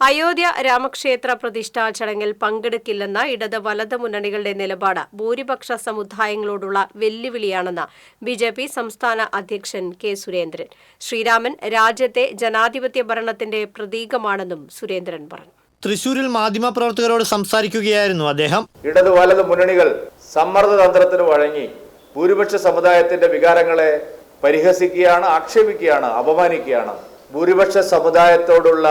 അയോധ്യ രാമക്ഷേത്ര പ്രതിഷ്ഠാ ചടങ്ങിൽ പങ്കെടുക്കില്ലെന്ന ഇടത് വലത് മുന്നണികളുടെ നിലപാട് ഭൂരിപക്ഷ സമുദായങ്ങളോടുള്ള വെല്ലുവിളിയാണെന്ന് ബി ജെ പി സംസ്ഥാന അധ്യക്ഷൻ കെ സുരേന്ദ്രൻ. ശ്രീരാമൻ രാജ്യത്തെ ജനാധിപത്യ ഭരണത്തിന്റെ പ്രതീകമാണെന്നും സുരേന്ദ്രൻ പറഞ്ഞു. തൃശൂരിൽ മാധ്യമപ്രവർത്തകരോട് സംസാരിക്കുകയായിരുന്നു അദ്ദേഹം. ഇടത് വലത് മുന്നണികൾ സമ്മർദ്ദതന്ത്രത്തിന് വഴങ്ങി ഭൂരിപക്ഷ സമുദായത്തിന്റെ വികാരങ്ങളെ പരിഹസിക്കുകയാണ് ആക്ഷേപിക്കുകയാണ് അപമാനിക്കുകയാണ്. ഭൂരിപക്ഷ സമുദായത്തോടുള്ള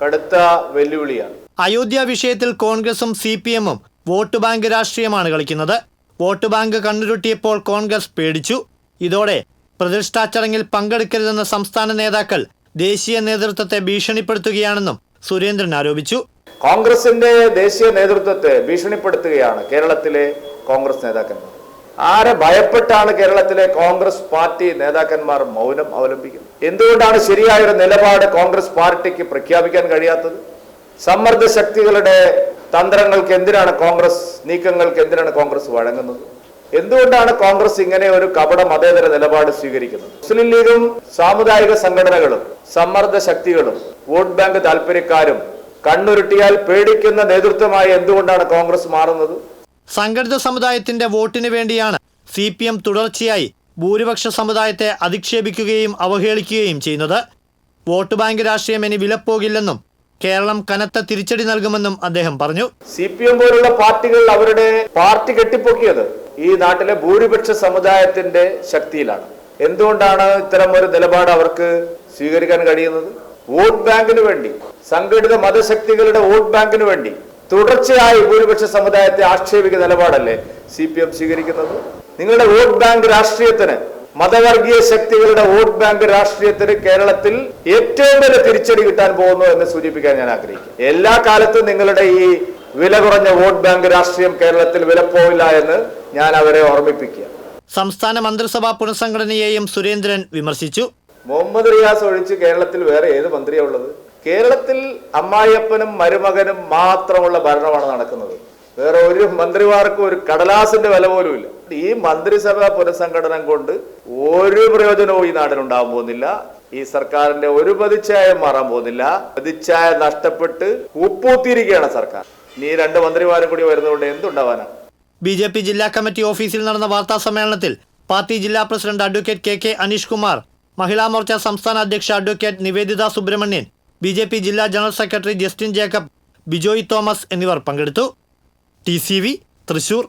കടുത്ത വെല്ലുവിളിയാണ്. അയോധ്യ വിഷയത്തിൽ കോൺഗ്രസും സി പി എമ്മും വോട്ട് ബാങ്ക് രാഷ്ട്രീയമാണ് കളിക്കുന്നത്. വോട്ട് ബാങ്ക് കണ്ണുരുട്ടിയപ്പോൾ കോൺഗ്രസ് പേടിച്ചു. ഇതോടെ പ്രതിഷ്ഠാ ചടങ്ങിൽ പങ്കെടുക്കരുതെന്ന സംസ്ഥാന നേതാക്കൾ ദേശീയ നേതൃത്വത്തെ ഭീഷണിപ്പെടുത്തുകയാണെന്നും സുരേന്ദ്രൻ ആരോപിച്ചു. കോൺഗ്രസിന്റെ ദേശീയ നേതൃത്വത്തെ ഭീഷണിപ്പെടുത്തുകയാണ് കേരളത്തിലെ കോൺഗ്രസ് നേതാക്കന്മാർ. ആരെ ഭയപ്പെട്ടാണ് കേരളത്തിലെ കോൺഗ്രസ് പാർട്ടി നേതാക്കന്മാർ മൗനം അവലംബിക്കുന്നത്? എന്തുകൊണ്ടാണ് ശരിയായ ഒരു നിലപാട് കോൺഗ്രസ് പാർട്ടിക്ക് പ്രഖ്യാപിക്കാൻ കഴിയാത്തത്? സമ്മർദ്ദ ശക്തികളുടെ തന്ത്രങ്ങൾക്ക് എന്തിനാണ് കോൺഗ്രസ് നീക്കങ്ങൾക്ക് എന്തിനാണ് കോൺഗ്രസ് വഴങ്ങുന്നത്? എന്തുകൊണ്ടാണ് കോൺഗ്രസ് ഇങ്ങനെ ഒരു കപട മതേതര നിലപാട് സ്വീകരിക്കുന്നത്? മുസ്ലിം ലീഗും സാമുദായിക സംഘടനകളും സമ്മർദ്ദ ശക്തികളും വോട്ട് ബാങ്ക് താല്പര്യക്കാരും കണ്ണുരുട്ടിയാൽ പേടിക്കുന്ന നേതൃത്വമായി എന്തുകൊണ്ടാണ് കോൺഗ്രസ് മാറുന്നത്? സംഘടിത സമുദായത്തിന്റെ വോട്ടിന് വേണ്ടിയാണ് സി പി എം തുടർച്ചയായി ഭൂരിപക്ഷ സമുദായത്തെ അധിക്ഷേപിക്കുകയും അവഹേളിക്കുകയും ചെയ്യുന്നത്. വോട്ട് ബാങ്ക് രാഷ്ട്രീയം ഇനി വിലപ്പോകില്ലെന്നും കേരളം കനത്ത തിരിച്ചടി നൽകുമെന്നും അദ്ദേഹം പറഞ്ഞു. സി പി എം പോലുള്ള പാർട്ടികൾ അവരുടെ പാർട്ടി കെട്ടിപ്പൊക്കിയത് ഈ നാട്ടിലെ ഭൂരിപക്ഷ സമുദായത്തിന്റെ ശക്തിയിലാണ്. എന്തുകൊണ്ടാണ് ഇത്തരം ഒരു നിലപാട് അവർക്ക് സ്വീകരിക്കാൻ കഴിയുന്നത്? വോട്ട് ബാങ്കിന് വേണ്ടി സംഘടിത മതശക്തികളുടെ വോട്ട് ബാങ്കിന് വേണ്ടി തുടർച്ചയായി ഭൂരിപക്ഷ സമുദായത്തെ ആക്ഷേപിക നിലപാടല്ലേ സി പി എം സ്വീകരിക്കുന്നത്? നിങ്ങളുടെ വോട്ട് ബാങ്ക് രാഷ്ട്രീയത്തിന് മതവർഗീയ ശക്തികളുടെ വോട്ട് ബാങ്ക് രാഷ്ട്രീയത്തിന് കേരളത്തിൽ ഏറ്റവും വലിയ തിരിച്ചടി കിട്ടാൻ പോകുന്നു എന്ന് സൂചിപ്പിക്കാൻ ഞാൻ ആഗ്രഹിക്കുന്നു. എല്ലാ കാലത്തും നിങ്ങളുടെ ഈ വില കുറഞ്ഞ വോട്ട് ബാങ്ക് രാഷ്ട്രീയം കേരളത്തിൽ വിലപ്പോവില്ല എന്ന് ഞാൻ അവരെ ഓർമ്മിപ്പിക്കുക. സംസ്ഥാന മന്ത്രിസഭാ പുനഃസംഘടനയെയും സുരേന്ദ്രൻ വിമർശിച്ചു. മുഹമ്മദ് റിയാസ് ഒഴിച്ച് കേരളത്തിൽ വേറെ ഏത് മന്ത്രിയാ ഉള്ളത്? കേരളത്തിൽ അമ്മായിയപ്പനും മരുമകനും മാത്രമുള്ള ഭരണമാണ് നടക്കുന്നത്. വേറെ ഒരു മന്ത്രിമാർക്കും ഒരു കടലാസിന്റെ വില പോലും ഇല്ല. ഈ മന്ത്രിസഭ പുനഃസംഘടന കൊണ്ട് ഒരു പ്രയോജനവും ഈ നാടിനുണ്ടാകാൻ പോകുന്നില്ല. ഈ സർക്കാരിന്റെ ഒരു പ്രതിച്ഛായ മാറാൻ പോകുന്നില്ല. പ്രതിച്ഛായ നഷ്ടപ്പെട്ട് ഉപ്പൂത്തിയിരിക്കുകയാണ് സർക്കാർ. ഇനി രണ്ട് മന്ത്രിമാരും കൂടി വരുന്നതുകൊണ്ട് എന്തുണ്ടാവാനാണ് ബി ജെ പി ജില്ലാ കമ്മിറ്റി ഓഫീസിൽ നടന്ന വാർത്താ സമ്മേളനത്തിൽ പാർട്ടി ജില്ലാ president advocate K K Aneesh Kumar Mahila Morcha സംസ്ഥാന അധ്യക്ഷ advocate Nivedita Subramanian B J P ജില്ലാ general secretary Justin Jacob Bijoy Thomas എന്നിവർ പങ്കെടുത്തു. T C V Thrissur.